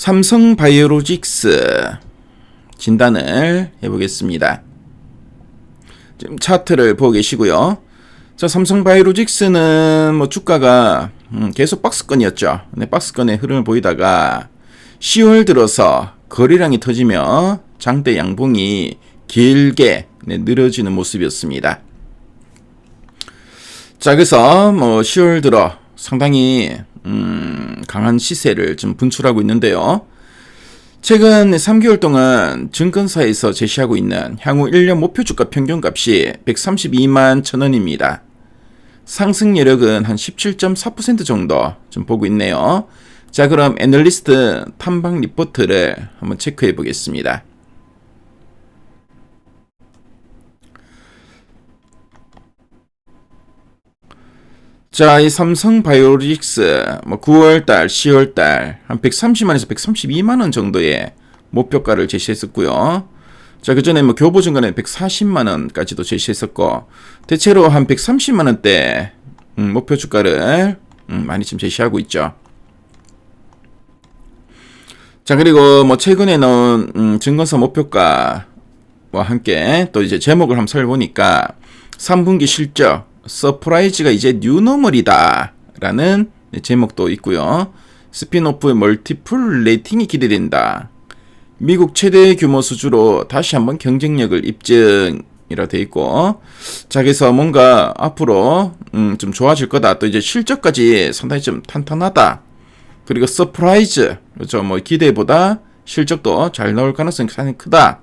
삼성 바이오로직스 진단을 해보겠습니다. 지금 차트를 보고 계시고요. 자, 삼성 바이오로직스는 뭐 주가가 음, 계속 박스권이었죠. 네, 박스권의 흐름을 보이다가 10월 들어서 거래량이 터지며 장대 양봉이 길게 네, 늘어지는 모습이었습니다. 자, 그래서 뭐 10월 들어 상당히 음, 강한 시세를 좀 분출하고 있는데요. 최근 3개월 동안 증권사에서 제시하고 있는 향후 1년 목표 주가 평균값이 132만 천원입니다. 상승 여력은 한 17.4% 정도 좀 보고 있네요. 자, 그럼 애널리스트 탐방 리포트를 한번 체크해 보겠습니다. 자, 이 삼성 바이오로직스 뭐 9월달, 10월달 한 130만에서 132만 원 정도의 목표가를 제시했었고요. 자, 그 전에 뭐 교보증권에 140만 원까지도 제시했었고 대체로 한 130만 원대 음, 목표 주가를 음, 많이 지금 제시하고 있죠. 자, 그리고 뭐 최근에 나온 음, 증권사 목표가와 함께 또 이제 제목을 한번 살펴보니까 3분기 실적 서프라이즈가 이제 뉴노멀이다 라는 제목도 있고요. 스피노프 멀티플 레이팅이 기대된다. 미국 최대 규모 수주로 다시 한번 경쟁력을 입증이라 돼 있고 자 그래서 뭔가 앞으로 음, 좀 좋아질 거다. 또 이제 실적까지 상당히 좀 탄탄하다. 그리고 서프라이즈 그렇죠. 뭐 기대보다 실적도 잘 나올 가능성이 상당히 크다.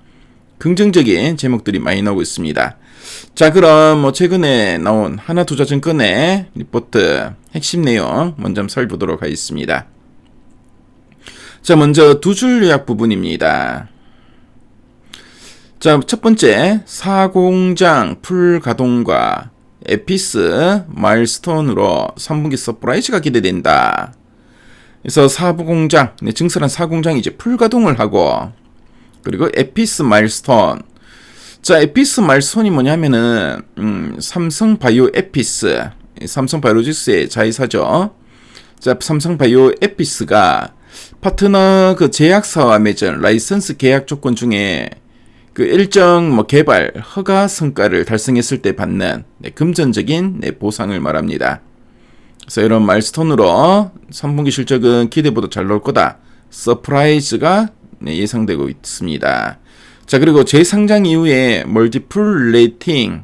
긍정적인 제목들이 많이 나오고 있습니다. 자, 그럼 뭐 최근에 나온 하나투자증권의 리포트 핵심 내용 먼저 살펴보도록 하겠습니다. 자, 먼저 두 줄 요약 부분입니다. 자, 첫 번째, 사공장 풀 가동과 에피스 마일스톤으로 3분기 서프라이즈가 기대된다. 그래서 사부공장, 네, 증설한 사공장이 이제 풀 가동을 하고, 그리고 에피스 마일스톤, 자, 에피스 말손이 뭐냐면은 음, 삼성 바이오 에피스, 삼성 바이오로직스의 자회사죠. 자, 삼성 바이오 에피스가 파트너 그 제약사와 맺은 라이선스 계약 조건 중에 그 일정 뭐 개발 허가 성과를 달성했을 때 받는 네, 금전적인 네, 보상을 말합니다. 그래서 이런 말스톤으로 3분기 실적은 기대보다 잘 나올 거다. 서프라이즈가 네, 예상되고 있습니다. 자, 그리고 재상장 이후에 멀티플 레이팅.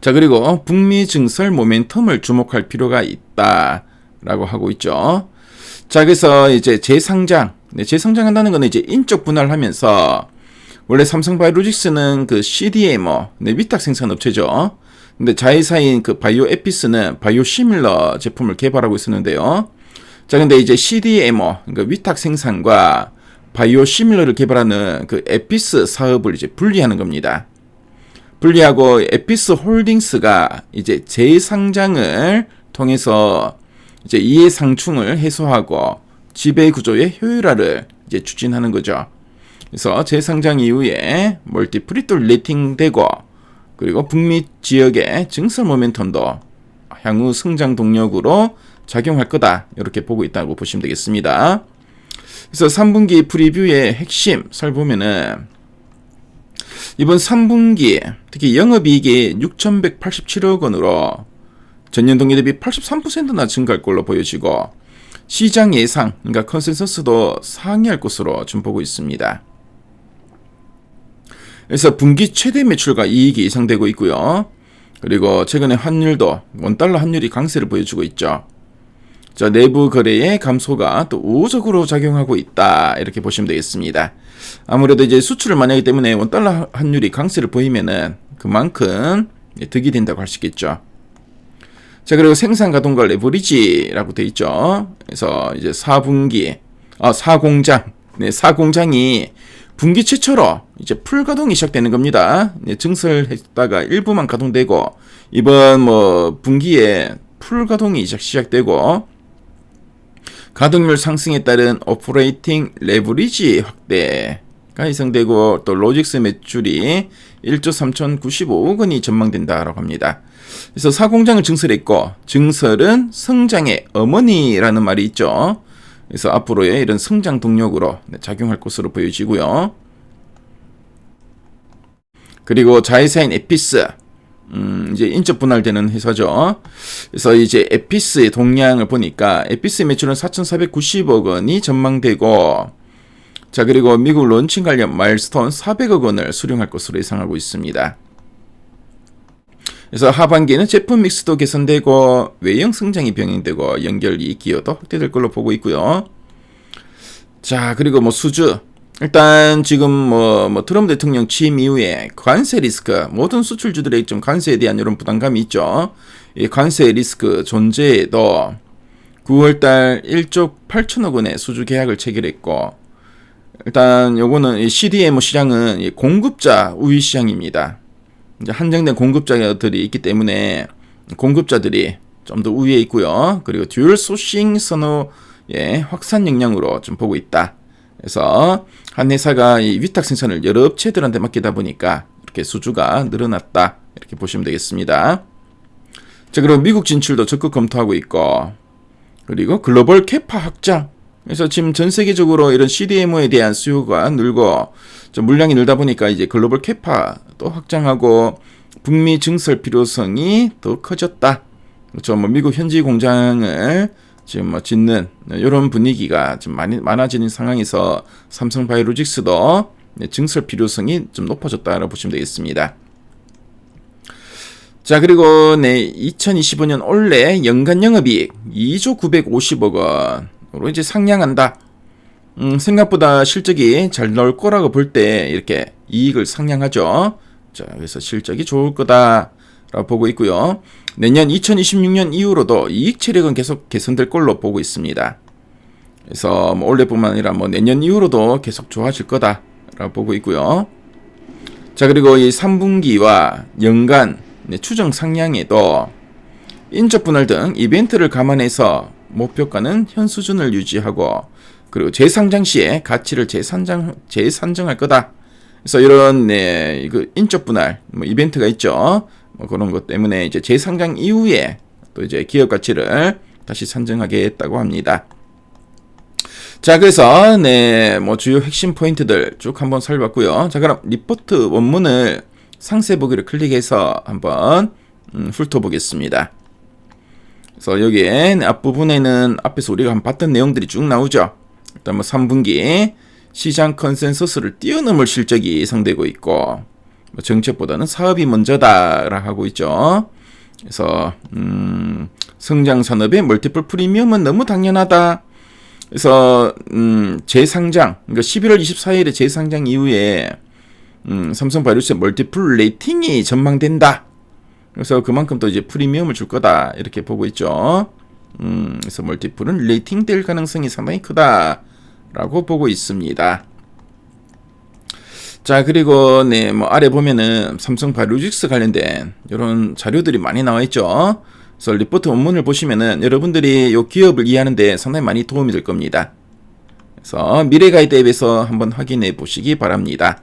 자, 그리고 북미 증설 모멘텀을 주목할 필요가 있다. 라고 하고 있죠. 자, 그래서 이제 재상장. 네, 재상장한다는 거는 이제 인적 분할을 하면서 원래 삼성 바이오로직스는 그 CDMO, 네, 위탁 생산 업체죠. 근데 자회사인 그 바이오 에피스는 바이오 시밀러 제품을 개발하고 있었는데요. 자, 근데 이제 CDMO, 그러니까 위탁 생산과 바이오 시밀러를 개발하는 그 에피스 사업을 이제 분리하는 겁니다. 분리하고 에피스 홀딩스가 이제 재상장을 통해서 이제 이해 상충을 해소하고 지배 구조의 효율화를 이제 추진하는 거죠. 그래서 재상장 이후에 멀티플이 또 레이팅되고 그리고 북미 지역의 증설 모멘텀도 향후 성장 동력으로 작용할 거다 이렇게 보고 있다고 보시면 되겠습니다. 그래서 3분기 프리뷰의 핵심 살보면은 이번 3분기 특히 영업이익이 6,187억 원으로 전년 동기 대비 83%나 증가할 걸로 보여지고 시장 예상, 그러니까 컨센서스도 상회할 것으로 좀 보고 있습니다. 그래서 분기 최대 매출과 이익이 예상되고 있고요. 그리고 최근에 환율도 원달러 환율이 강세를 보여주고 있죠. 자, 내부 거래의 감소가 또 우호적으로 작용하고 있다. 이렇게 보시면 되겠습니다. 아무래도 이제 수출을 많이 하기 때문에 원달러 환율이 강세를 보이면은 그만큼 득이 된다고 할 수 있겠죠. 자, 그리고 생산 가동과 레버리지라고 돼 있죠. 그래서 이제 4분기, 아, 4공장, 네, 4공장이 분기 최초로 이제 풀 가동이 시작되는 겁니다. 네, 증설했다가 일부만 가동되고, 이번 뭐 분기에 풀 가동이 시작되고, 가동률 상승에 따른 오퍼레이팅 레버리지 확대가 예상되고 또 로직스 매출이 1조 3,095억 원이 전망된다라고 합니다. 그래서 사공장을 증설했고 증설은 성장의 어머니라는 말이 있죠. 그래서 앞으로의 이런 성장 동력으로 네, 작용할 것으로 보여지고요. 그리고 자회사인 에피스, 음, 이제 인적 분할되는 회사죠. 그래서 이제 에피스의 동향을 보니까 에피스의 매출은 4,490억 원이 전망되고, 자, 그리고 미국 론칭 관련 마일스톤 400억 원을 수령할 것으로 예상하고 있습니다. 그래서 하반기에는 제품 믹스도 개선되고 외형 성장이 병행되고 연결 이익 기여도 확대될 걸로 보고 있고요. 자, 그리고 뭐 수주 일단 지금 뭐, 뭐 트럼프 대통령 취임 이후에 관세 리스크 모든 수출주들의 좀 관세에 대한 이런 부담감이 있죠. 이 관세 리스크 존재에도 9월달 1조 8천억 원의 수주 계약을 체결했고 일단 요거는 이 CDMO 시장은 이 공급자 우위 시장입니다. 이제 한정된 공급자들이 있기 때문에 공급자들이 좀 더 우위에 있고요. 그리고 듀얼 소싱 선호의 확산 역량으로 좀 보고 있다. 그래서 한 회사가 이 위탁 생산을 여러 업체들한테 맡기다 보니까 이렇게 수주가 늘어났다. 이렇게 보시면 되겠습니다. 자, 그리고 미국 진출도 적극 검토하고 있고, 그리고 글로벌 캐파 확장. 그래서 지금 전 세계적으로 이런 CDMO에 대한 수요가 늘고, 좀 물량이 늘다 보니까 이제 글로벌 캐파도 확장하고, 북미 증설 필요성이 더 커졌다. 그렇죠. 뭐 미국 현지 공장을 지금 뭐 짓는 이런 분위기가 좀 많이 많아지는 상황에서 삼성 바이오로직스도 네, 증설 필요성이 좀 높아졌다라고 보시면 되겠습니다. 자 그리고 네 2025년 올해 연간 영업이익 2조 950억 원으로 이제 상향한다. 음, 생각보다 실적이 잘 나올 거라고 볼 때 이렇게 이익을 상향하죠. 자 그래서 실적이 좋을 거다 라고 보고 있고요. 내년 2026년 이후로도 이익 체력은 계속 개선될 걸로 보고 있습니다. 그래서 뭐 올해뿐만 아니라 뭐 내년 이후로도 계속 좋아질 거다라고 보고 있고요. 자 그리고 이 3분기와 연간 네, 추정 상향에도 인적 분할 등 이벤트를 감안해서 목표가는 현 수준을 유지하고 그리고 재상장 시에 가치를 재산정 재산정할 거다. 그래서 이런 네, 그 인적 분할 뭐 이벤트가 있죠. 뭐 그런 것 때문에 이제 재상장 이후에 또 이제 기업 가치를 다시 산정하겠다고 합니다. 자, 그래서 네, 뭐 주요 핵심 포인트들 쭉 한번 살펴봤고요. 자, 그럼 리포트 원문을 상세 보기를 클릭해서 한번 음, 훑어보겠습니다. 그래서 여기에 앞부분에는 앞에서 우리가 한번 봤던 내용들이 쭉 나오죠. 일단 뭐 3분기 시장 컨센서스를 뛰어넘을 실적이 예상되고 있고 뭐 정책보다는 사업이 먼저다라 하고 있죠. 그래서 음, 성장 산업의 멀티플 프리미엄은 너무 당연하다. 그래서 음, 재상장 그러니까 11월 24일에 재상장 이후에 음, 삼성 바이오스 멀티플 레이팅이 전망된다. 그래서 그만큼 또 이제 프리미엄을 줄 거다 이렇게 보고 있죠. 음, 그래서 멀티플은 레이팅 될 가능성이 상당히 크다라고 보고 있습니다. 자 그리고 네 뭐 아래 보면은 삼성 바이오로직스 관련된 이런 자료들이 많이 나와 있죠. 그래서 리포트 원문을 보시면은 여러분들이 이 기업을 이해하는데 상당히 많이 도움이 될 겁니다. 그래서 미래 가이드 앱에서 한번 확인해 보시기 바랍니다.